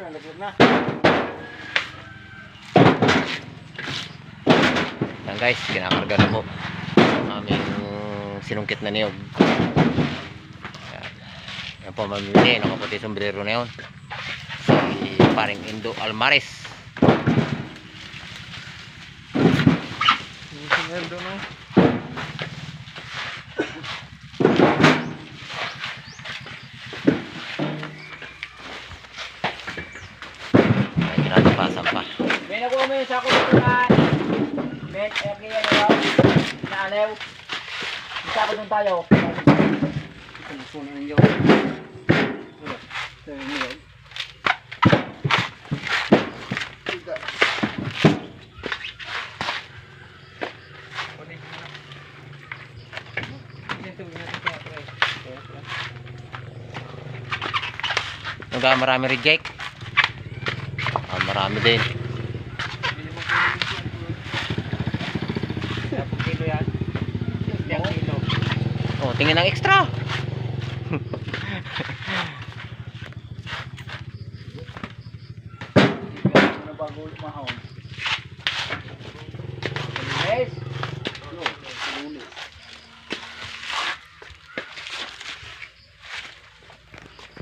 nalaglag na. Yan guys, kinakarga na po aming sinungkit na niyog. Yan. Yan po mamimili ng kaputi sombrero na yun. Si paring Indo Almares. Yung sineldo nakuha mo yung sako dito na Men, eh, kaya ano na alew. Yung sako doon tayo. Kumukuha ng yaw. Wala. Sabi mo yun. Tiga. Hanggang marami reject. Ah, marami din. Oh, tingin ng extra. Ano ba gulo mahon?